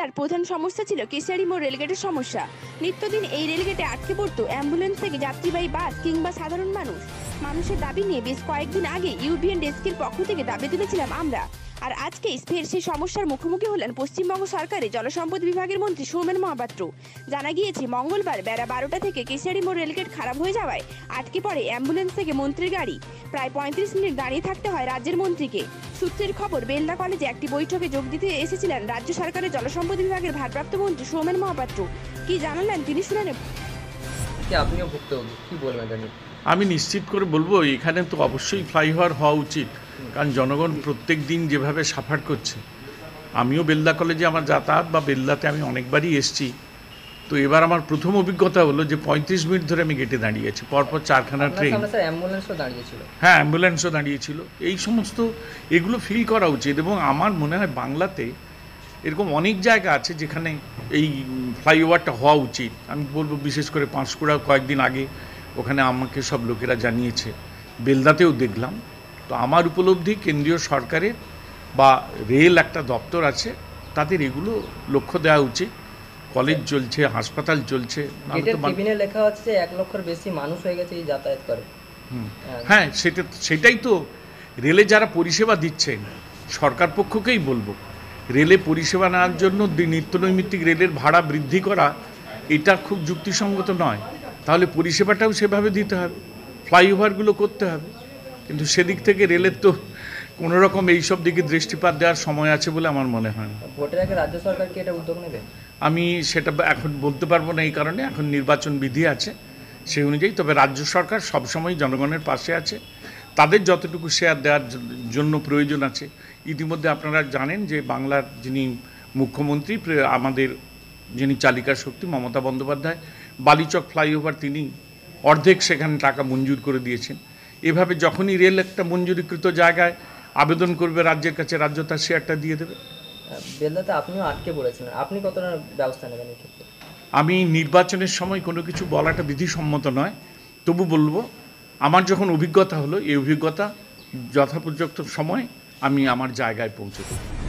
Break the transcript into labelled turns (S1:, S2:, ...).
S1: বেলদার প্রধান সমস্যা ছিল কেশিয়ারি মোড় রেলগেটের সমস্যা। নিত্যদিন এই রেলগেটে আটকে পড়তো অ্যাম্বুলেন্স থেকে যাত্রীবাহী বাস কিংবা সাধারণ মানুষ। মানুষের দাবি নিয়ে বেশ কয়েকদিন আগে ইউবিএন ডেস্কের পক্ষ থেকে দাবি তুলেছিলাম আমরা। আর আজকে ফের সেই সমস্যার মুখোমুখি হলেন পশ্চিমবঙ্গ সরকারের জলসম্পদ বিভাগের মন্ত্রী সৌমেন মহাপাত্র। জানা গিয়েছে মঙ্গলবার বেলা বারোটা থেকে কেশিয়ারি মোড় রেলগেট খারাপ হয়ে যাওয়ায় আটকে পড়ে অ্যাম্বুলেন্স থেকে মন্ত্রীর গাড়ি। প্রায় পঁয়ত্রিশ মিনিট দাঁড়িয়ে থাকতে হয় রাজ্যের মন্ত্রীকে। সূত্রের খবর বেলদা কলেজে একটি বৈঠকে যোগ দিতে এসেছিলেন রাজ্য সরকারের জলসম্পদ বিভাগের ভারপ্রাপ্ত মন্ত্রী সৌমেন মহাপাত্র। কি জানালেন তিনি শুনে নেব।
S2: আপনিও ভুক্তভোগী? কি বলবেন
S3: আমি নিশ্চিত করে বলব এখানে তো অবশ্যই ফ্লাইওভার হওয়া উচিত। কারণ জনগণ প্রত্যেক দিন যেভাবে সাফার করছে আমিও বেলদা কলেজে আমার যাতায়াত বা বেলদাতে আমি অনেকবারই এসেছি তো এবার আমার প্রথম অভিজ্ঞতা হলো যে পঁয়ত্রিশ মিনিট ধরে আমি গেটে দাঁড়িয়েছি পরপর চারখানা ট্রেন হ্যাঁ অ্যাম্বুলেন্সও দাঁড়িয়েছিল এই সমস্ত এগুলো ফিল করা উচিত এবং আমার মনে হয় বাংলাতে এরকম অনেক জায়গা আছে যেখানে এই ফ্লাইওভারটা হওয়া উচিত। আমি বলব বিশেষ করে পাঁশকুড়া কয়েকদিন আগে ওখানে আমাকে সব লোকেরা জানিয়েছে। বেলদাতেও দেখলাম। তো আমার উপলব্ধি কেন্দ্রীয় সরকারের বা রেল একটা দপ্তর আছে তাদের এগুলো লক্ষ্য দেওয়া উচিত। কলেজ চলছে হাসপাতাল চলছে
S2: লেখা হচ্ছে এক লক্ষের বেশি মানুষ হয়ে গেছে এই যাতায়াত করে। হ্যাঁ।
S3: হ্যাঁ সেটা সেটাই তো রেলে যারা পরিষেবা দিচ্ছেন সরকার পক্ষকেই বলব রেলে পরিষেবা নেওয়ার জন্য দি- নিত্যনৈমিত্তিক রেলের ভাড়া বৃদ্ধি করা এটা খুব যুক্তিসঙ্গত নয়। তাহলে পরিষেবাটাও সেভাবে দিতে হবে ফ্লাইওভারগুলো করতে হবে। কিন্তু সেদিক থেকে রেলের তো কোনো রকম এইসব দিকে দৃষ্টিপাত দেওয়ার সময় আছে বলে আমার মনে হয় না।
S2: ভোটের আগে রাজ্য সরকার কি এটা উদ্যোগ নেবে?
S3: আমি সেটা এখন বলতে পারব না এই কারণে এখন নির্বাচন বিধি আছে সেই অনুযায়ী তবে রাজ্য সরকার সবসময় জনগণের পাশে আছে। তাদের যতটুকু শেয়ার দেওয়ার জন্য প্রয়োজন আছে। ইতিমধ্যে আপনারা জানেন যে বাংলার যিনি মুখ্যমন্ত্রী আমাদের যিনি চালিকা শক্তি মমতা বন্দ্যোপাধ্যায় বালিচক ফ্লাইওভার তিনি অর্ধেক সেখানে টাকা মঞ্জুর করে দিয়েছেন। এভাবে যখনই রেল একটা মঞ্জুরিকৃত জায়গায় আবেদন করবে রাজ্যের কাছে রাজ্য তার শেয়ারটা দিয়ে দেবে।
S2: বেলদাতে আপনিও আটকে পড়েছিলেন। আপনি কতটা ব্যবস্থা নেবেন
S3: আমি নির্বাচনের সময় কোনো কিছু বলাটা বিধিসম্মত নয়। তবু বলব আমার যখন অভিজ্ঞতা হলো এই অভিজ্ঞতা যথাপর্যাপ্ত সময় আমি আমার জায়গায় পৌঁছে দেবো।